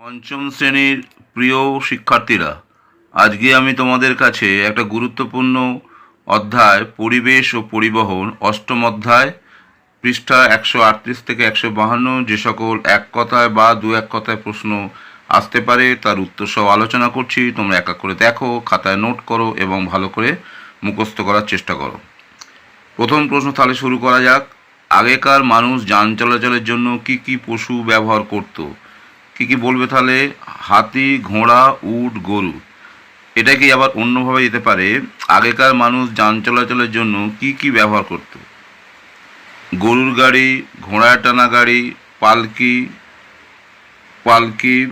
পঞ্চম শ্রেণির প্রিয় শিক্ষার্থীরা, আজকে আমি তোমাদের কাছে একটা গুরুত্বপূর্ণ অধ্যায়, পরিবেশ ও পরিবহন, অষ্টম অধ্যায়, পৃষ্ঠা একশো আটত্রিশ থেকে একশো বাহান্ন, যে সকল এক কথায় বা দু এক কথায় প্রশ্ন আসতে পারে, তার উত্তর সহ আলোচনা করছি। তোমরা এক এক করে দেখো, খাতায় নোট করো এবং ভালো করে মুখস্থ করার চেষ্টা করো। প্রথম প্রশ্ন তাহলে শুরু করা যাক। আগেকার মানুষ যান চলাচলের জন্য কি কি পশু ব্যবহার করতো? কি কি বলবে তাহলে? হাতি, ঘোড়া, উট, গরু। এটা কি আবার অন্যভাবে যেতে পারে? আগেকার মানুষ যান চলাচলের জন্য কি কি ব্যবহার করত? গরুর গাড়ি ঘোড়ায় টানা গাড়ি, পালকি পালকি,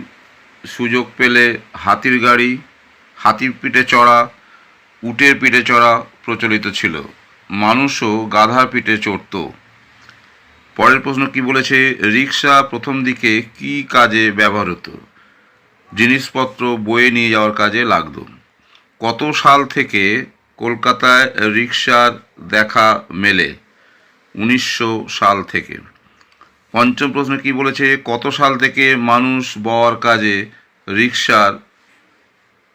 সুযোগ পেলে হাতির গাড়ি, হাতির পিঠে চড়া, উটের পিঠে চড়া প্রচলিত ছিল। মানুষও গাধার পিঠে চড়তো। পরের প্রশ্ন কি বলেছে? রিক্সা প্রথম দিকে কি কাজে ব্যবহার হতো? জিনিসপত্র বয়ে নিয়ে যাওয়ার কাজে লাগত। কত সাল থেকে কলকাতায় রিক্সার দেখা মেলে? উনিশশো সাল থেকে। পঞ্চম প্রশ্ন কি বলেছে? কত সাল থেকে মানুষ বওয়ার কাজে রিক্সার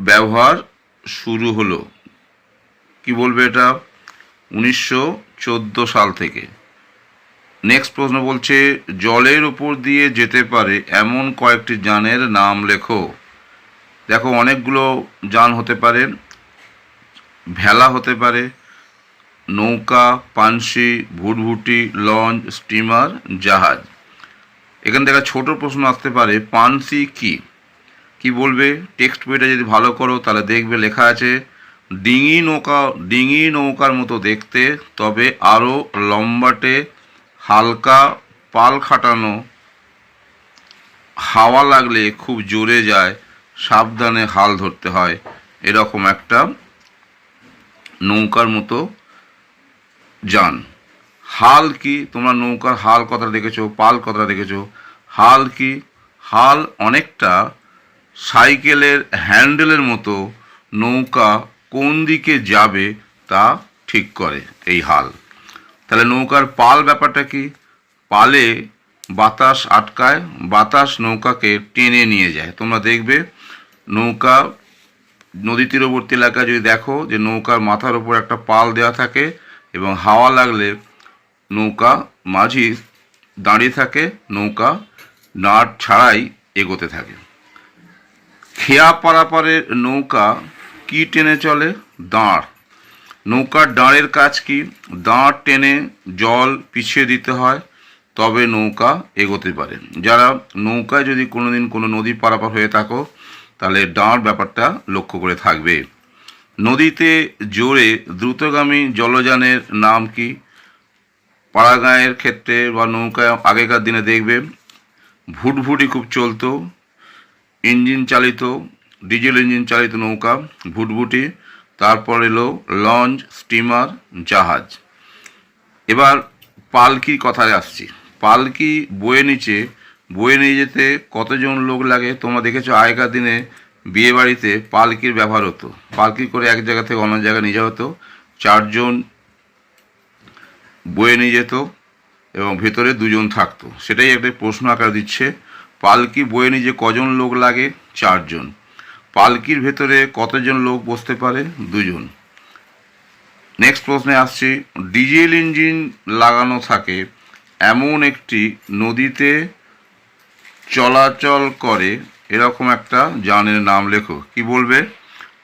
ব্যবহার শুরু হলো? কি বলবে এটা? উনিশশো চোদ্দ সাল থেকে। নেক্সট প্রশ্ন বলছে, জলের উপর দিয়ে যেতে পারে এমন কয়েকটি যানের নাম লেখো। দেখো, অনেকগুলো যান হতে পারে, ভেলা হতে পারে, নৌকা, পানসি, ভুটভুটি, লঞ্চ, স্টিমার, জাহাজ। এখান থেকে ছোট প্রশ্ন আসতে পারে, পানসি কি? কি বলবে? টেক্সট বইটা যদি ভালো করো, তাহলে দেখবে লেখা আছে, ডিঙি নৌকা, ডিঙি নৌকার মতো দেখতে, তবে আরও লম্বাটে হালকা পাল খাটানো, হাওয়া লাগলে খুব জোরে যায়, সাবধানে হাল ধরতে হয়। এরকম একটা নৌকার মতো যান। হাল কি তোমরা নৌকার হাল কথা দেখেছ, পাল কথা দেখেছ? হাল কি? হাল অনেকটা সাইকেলের হ্যান্ডেলের মতো নৌকা কোন দিকে যাবে তা ঠিক করে এই হাল। তাহলে নৌকার পাল ব্যাপারটা কি? পালে বাতাস আটকায়, বাতাস নৌকাকে টেনে নিয়ে যায়। তোমরা দেখবে নৌকা নদী তীরবর্তী এলাকায় যদি দেখো যে নৌকার মাথার উপর একটা পাল দেওয়া থাকে এবং হাওয়া লাগলে নৌকা মাঝি দাঁড়িয়ে থাকে, নৌকা নাট ছাড়াই এগোতে থাকে। খেয়া পারাপারের নৌকা কি টেনে চলে? দাঁড়। নৌকার দাঁড়ের কাজ কি? দাঁড় টেনে জল পিছিয়ে দিতে হয়, তবে নৌকা এগোতে পারে। যারা নৌকায় যদি কোনোদিন কোনো নদী পারাপার হয়ে থাকো, তাহলে দাঁড় ব্যাপারটা লক্ষ্য করে থাকবে। নদীতে জোরে দ্রুতগামী জলযানের নাম কি? পাড়াগাঁয়ের ক্ষেত্রে বা নৌকায় আগেকার দিনে দেখবে, ভুটভুটি খুব চলতো, ইঞ্জিন চালিত, ডিজেল ইঞ্জিন চালিত নৌকা, ভুটভুটি তারপর এলো লঞ্চ, স্টিমার, জাহাজ। এবার পালকির কথায় আসছি। পালকি বয়ে নিচে, বয়ে নিয়ে যেতে কতজন লোক লাগে তোমরা দেখেছ? আগেকার দিনে বিয়ে বাড়িতে পালকির ব্যবহার হতো। পালকি করে এক জায়গা থেকে অন্য জায়গায় নিয়ে যাওয়া হতো। চারজন বয়ে নিয়ে যেত এবং ভেতরে দুজন থাকতো। সেটাই একটা প্রশ্ন আকার দিচ্ছে। পালকি বয়ে নিয়ে যে কজন লোক লাগে? চারজন। পালকির ভেতরে কতজন লোক বসতে পারে? দুজন। নেক্সট প্রশ্নে আসছি। ডিজেল ইঞ্জিন লাগানো থাকে এমন একটি নদীতে চলাচল করে এরকম একটা যানের নাম লেখো। কি বলবে?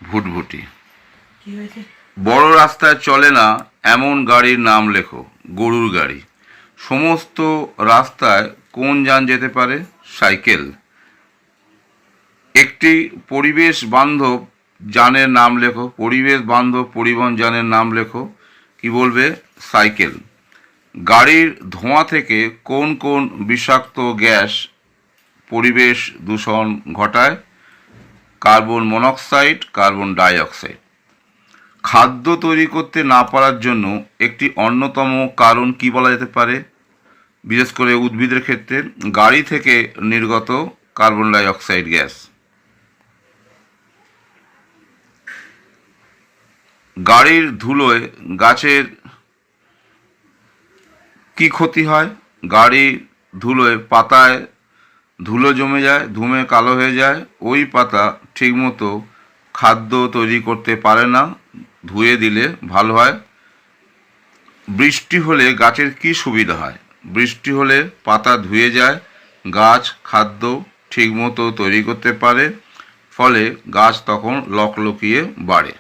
ভুটভুটি। বড় রাস্তায় চলে না এমন গাড়ির নাম লেখো। গরুর গাড়ি। সমস্ত রাস্তায় কোন যান যেতে পারে? সাইকেল। একটি পরিবেশ বান্ধব যানের নাম লেখো, পরিবেশ বান্ধব পরিবহন যানের নাম লেখো, কি বলবে? সাইকেল। গাড়ির ধোঁয়া থেকে কোন কোন বিষাক্ত গ্যাস পরিবেশ দূষণ ঘটায়? Carbon monoxide, carbon dioxide. খাদ্য তৈরি করতে না পারার জন্য একটি অন্যতম কারণ কি বলা যেতে পারে? বিশেষ করে উদ্ভিদের ক্ষেত্রে গাড়ি থেকে নির্গত কার্বন ডাইঅক্সাইড গ্যাস। গাড়ির ধুলোয় গাছের কি ক্ষতি হয়? গাড়ির ধুলোয় পাতায় ধুলো জমে যায়, ধুমে কালো হয়ে যায়, ওই পাতা ঠিকমতো খাদ্য তৈরি করতে পারে না, ধুয়ে দিলে ভালো হয়। বৃষ্টি হলে গাছের কি সুবিধা হয়? বৃষ্টি হলে পাতা ধুয়ে যায়, গাছ খাদ্য ঠিকমতো তৈরি করতে পারে, ফলে গাছ তখন লকলকিয়ে বাড়ে।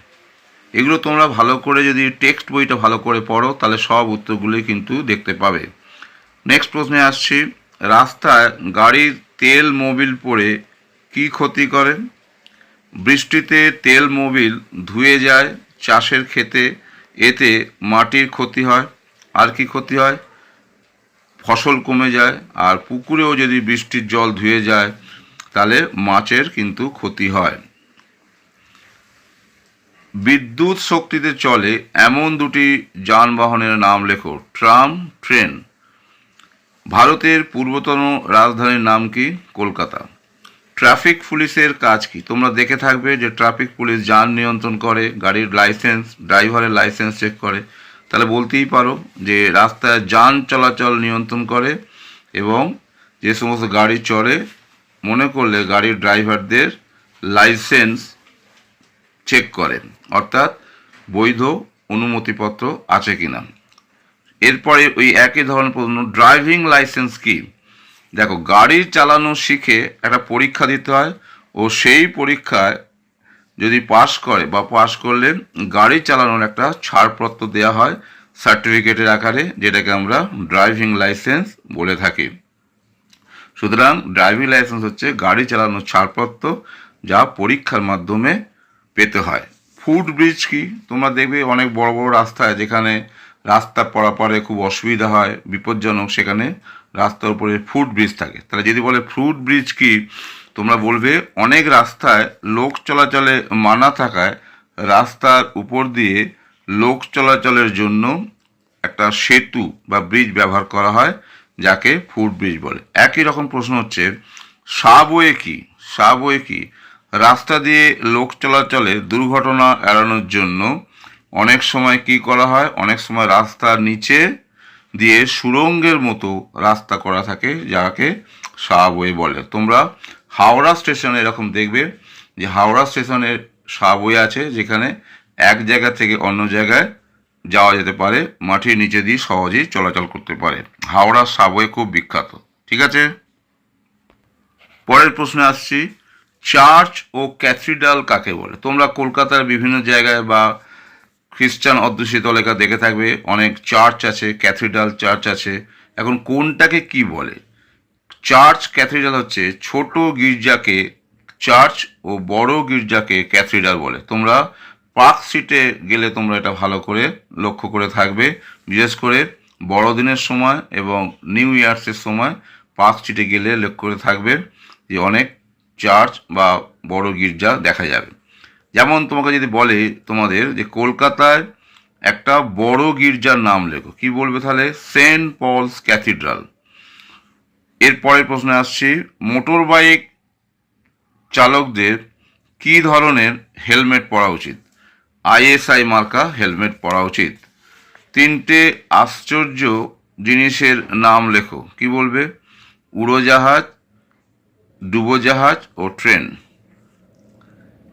এগুলো তোমরা ভালো করে যদি টেক্সট বইটা ভালো করে পড়ো, তাহলে সব উত্তরগুলি কিন্তু দেখতে পাবে। নেক্সট প্রশ্নে আসছি, রাস্তায় গাড়ির তেল মোবিল পড়ে কি ক্ষতি করে? বৃষ্টিতে তেল মোবিল ধুয়ে যায় চাষের ক্ষেতে, এতে মাটির ক্ষতি হয়, আর কি ক্ষতি হয়? ফসল কমে যায়, আর পুকুরেও যদি বৃষ্টির জল ধুয়ে যায়, তাহলে মাছের কিন্তু ক্ষতি হয়। বিদ্যুৎ শক্তিতে চলে এমন দুটি যানবাহনের নাম লেখো, ট্রাম, ট্রেন। ভারতের পূর্বতন রাজধানীর নাম কি? কলকাতা। ট্রাফিক পুলিশের কাজ কি? তোমরা দেখে থাকবে যে ট্রাফিক পুলিশ যান নিয়ন্ত্রণ করে, গাড়ির লাইসেন্স, ড্রাইভারের লাইসেন্স চেক করে। তাহলে বলতেই পারো যে রাস্তায় যান চলাচল নিয়ন্ত্রণ করে এবং যে সমস্ত গাড়ি চড়ে, মনে করলে গাড়ির ড্রাইভারদের লাইসেন্স চেক করে অর্থাৎ বৈধ অনুমতিপত্র আছে কি না এরপরে ওই একই ধরনের প্রশ্ন ড্রাইভিং লাইসেন্স কি? দেখো, গাড়ি চালানো শিখে একটা পরীক্ষা দিতে হয় ও সেই পরীক্ষায় যদি পাশ করে বা পাশ করলে গাড়ি চালানোর একটা ছাড়পত্র দেওয়া হয় সার্টিফিকেটের আকারে, যেটাকে আমরা ড্রাইভিং লাইসেন্স বলে থাকি। সুতরাং ড্রাইভিং লাইসেন্স হচ্ছে গাড়ি চালানোর ছাড়পত্র যা পরীক্ষার মাধ্যমে পেতে হয়। ফুট ব্রিজ কি? তোমরা দেখবে অনেক বড় বড় রাস্তায় যেখানে রাস্তা পরাপারে খুব অসুবিধা হয়, বিপজ্জনক। সেখানে রাস্তার উপরে ফুট ব্রিজ থাকে। তাহলে যদি বলে ফুট ব্রিজ কি, তোমরা বলবে অনেক রাস্তায় লোক চলাচলে মানা থাকায় রাস্তার উপর দিয়ে লোক চলাচলের জন্য একটা সেতু বা ব্রিজ ব্যবহার করা হয়, যাকে ফুট ব্রিজ বলে। একই রকম প্রশ্ন হচ্ছে, সাবওয়ে কি? সাবওয়ে কি? রাস্তা দিয়ে লোক চলাচলে দুর্ঘটনা এড়ানোর জন্য অনেক সময় কি করা হয়? অনেক সময় রাস্তার নিচে দিয়ে সুড়ঙ্গের মতো রাস্তা করা থাকে, যাকে সাবওয়ে বলে। তোমরা হাওড়া স্টেশনে এরকম দেখবে যে হাওড়া স্টেশনের সাবওয়ে আছে, যেখানে এক জায়গা থেকে অন্য জায়গায় যাওয়া যেতে পারে, মাটির নিচে দিয়ে সহজেই চলাচল করতে পারে। হাওড়ার সাবওয়ে খুব বিখ্যাত, ঠিক আছে? পরের প্রশ্নে আসছি। চার্চ ও ক্যাথিড্রাল কাকে বলে? তোমরা কলকাতার বিভিন্ন জায়গায় বা খ্রিস্টান অধ্যুষিত এলাকা দেখে থাকবে, অনেক চার্চ আছে, ক্যাথিড্রাল চার্চ আছে। এখন কোনটাকে কি বলে? চার্চ ক্যাথিড্রাল হচ্ছে ছোট গির্জাকে চার্চ ও বড় গির্জাকে ক্যাথিড্রাল বলে। তোমরা পার্ক স্ট্রিটে গেলে তোমরা এটা ভালো করে লক্ষ্য করে থাকবে। বিশেষ করে বড়দিনের সময় এবং নিউ ইয়ার্সের সময় পার্ক স্ট্রিটে গেলে লক্ষ্য করে থাকবে যে অনেক চার্চ বা বড় গির্জা দেখা যাবে। যেমন তোমাকে যদি বলে তোমাদের যে কলকাতায় একটা বড় গির্জার নাম লেখো, কি বলবে তাহলে? Saint Paul's Cathedral. এর পরের প্রশ্নে আসছি, মোটর বাইক চালকদের কি ধরনের হেলমেট পরা উচিত? আইএসআই মার্কা হেলমেট পরা উচিত। তিনটে আশ্চর্য জিনিসের নাম লেখো, কি বলবে? উড়োজাহাজ ডুবোজাহাজ ও ট্রেন।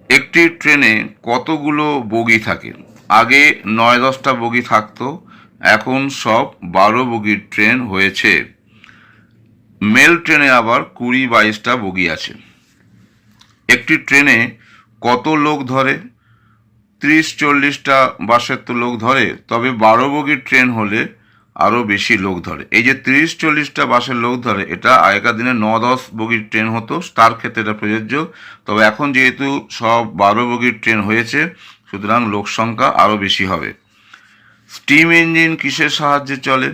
একটি ট্রেনে কতগুলো বগি থাকে? আগে নয় দশটা বগি থাকতো, এখন সব বারো বগির ট্রেন হয়েছে। মেল ট্রেনে আবার কুড়ি বাইশটা বগি আছে। একটি ট্রেনে কত লোক ধরে? ত্রিশ, চল্লিশটা বাসের তো লোক ধরে, তবে বারো বগির ট্রেন হলে আরও বেশি লোক ধরে। এই যে তিরিশ, চল্লিশটা বাসের লোক ধরে, এটা আগেকার দিনে ন দশ বগির ট্রেন হতো, তার ক্ষেত্রে এটা প্রযোজ্য। তবে এখন যেহেতু সব বারো বগির ট্রেন হয়েছে, সুতরাং লোক সংখ্যা আরও বেশি হবে। স্টিম ইঞ্জিন কিসের সাহায্যে চলে?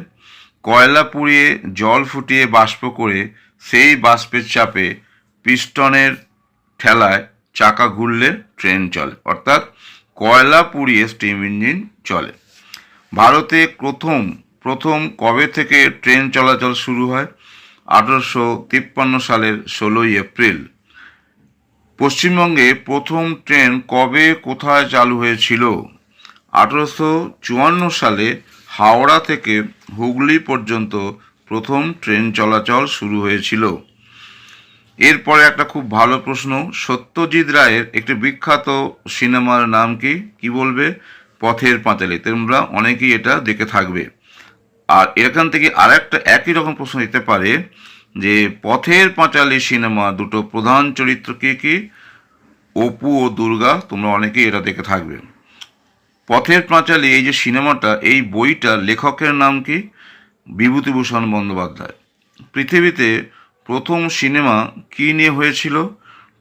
কয়লা পুড়িয়ে, জল ফুটিয়ে বাষ্প করে, সেই বাষ্পের চাপে পিস্টনের ঠেলায় চাকা ঘুরলে ট্রেন চলে। অর্থাৎ কয়লা পুড়িয়ে স্টিম ইঞ্জিন চলে। ভারতে প্রথম প্রথম কবে থেকে ট্রেন চলাচল শুরু হয়? আঠারোশো তিপ্পান্ন সালের ষোলোই এপ্রিল। পশ্চিমবঙ্গে প্রথম ট্রেন কবে, কোথায় চালু হয়েছিল? আঠারোশো চুয়ান্ন সালে হাওড়া থেকে হুগলি পর্যন্ত প্রথম ট্রেন চলাচল শুরু হয়েছিল। এরপরে একটা খুব ভালো প্রশ্ন, সত্যজিৎ রায়ের একটি বিখ্যাত সিনেমার নাম কি? কি বলবে? পথের পাঁচালী। তোমরা অনেকেই এটা দেখে থাকবে। আর এখান থেকে আর একটা একই রকম প্রশ্ন দিতে পারে যে পথের পাঁচালী সিনেমা দুটো প্রধান চরিত্র কে কি? অপু ও দুর্গা, তোমরা অনেকেই এটা দেখে থাকবে। পথের পাঁচালী, এই যে সিনেমাটা, এই বইটা লেখকের নাম কি? বিভূতিভূষণ বন্দ্যোপাধ্যায়। পৃথিবীতে প্রথম সিনেমা কি নিয়ে হয়েছিল?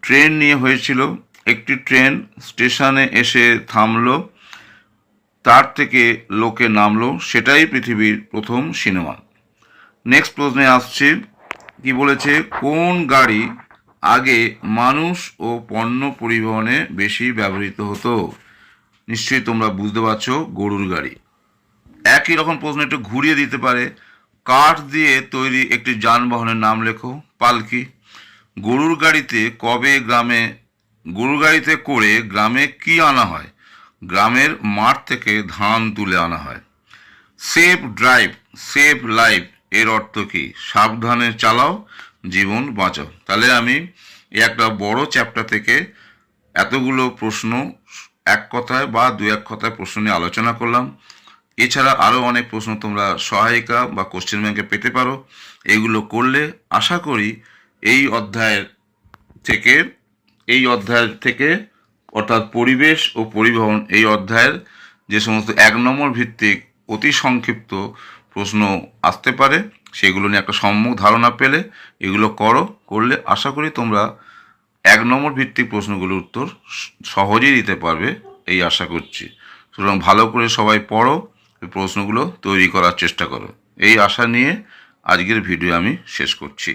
ট্রেন নিয়ে হয়েছিল। একটি ট্রেন স্টেশনে এসে থামলো। তার থেকে লোকে নামলো, সেটাই পৃথিবীর প্রথম সিনেমা। নেক্সট প্রশ্নে আসছে, কি বলেছে, কোন গাড়ি আগে মানুষ ও পণ্য পরিবহনে বেশি ব্যবহৃত হতো? নিশ্চয়ই তোমরা বুঝতে পারছ, গরুর গাড়ি। একই রকম প্রশ্ন একটু ঘুরিয়ে দিতে পারে। কাঠ দিয়ে তৈরি একটি যানবাহনের নাম লেখো, পালকি। গরুর গাড়িতে কবে, গ্রামে, গরুর গাড়িতে করে গ্রামে কি আনা হয়? গ্রামের মাঠ থেকে ধান তুলে আনা হয়। সেফ ড্রাইভ, সেফ লাইফ এর অর্থ কি? সাবধানে চালাও, জীবন বাঁচাও। তাহলে আমি একটা বড় চ্যাপ্টার থেকে এতগুলো প্রশ্ন এক কথায় বা দু এক কথায় প্রশ্ন নিয়ে আলোচনা করলাম। এছাড়া আরও অনেক প্রশ্ন তোমরা সহায়িকা বা কোশ্চেন ব্যাংকে পেতে পারো। এগুলো করলে আশা করি এই অধ্যায়ের থেকে, এই অধ্যায়ের থেকে অর্থাৎ পরিবেশ ও পরিবহন এই অধ্যায়ের যে সমস্ত এক নম্বর ভিত্তিক অতি সংক্ষিপ্ত প্রশ্ন আসতে পারে, সেগুলো নিয়ে একটা সম্যক ধারণা পেলে এগুলো করো, করলে আশা করি তোমরা এক নম্বর ভিত্তিক প্রশ্নগুলোর উত্তর সহজেই দিতে পারবে এই আশা করছি। সুতরাং ভালো করে সবাই পড়ো প্রশ্নগুলো তৈরি করার চেষ্টা করো। এই আশা নিয়ে আজকের ভিডিও আমি শেষ করছি।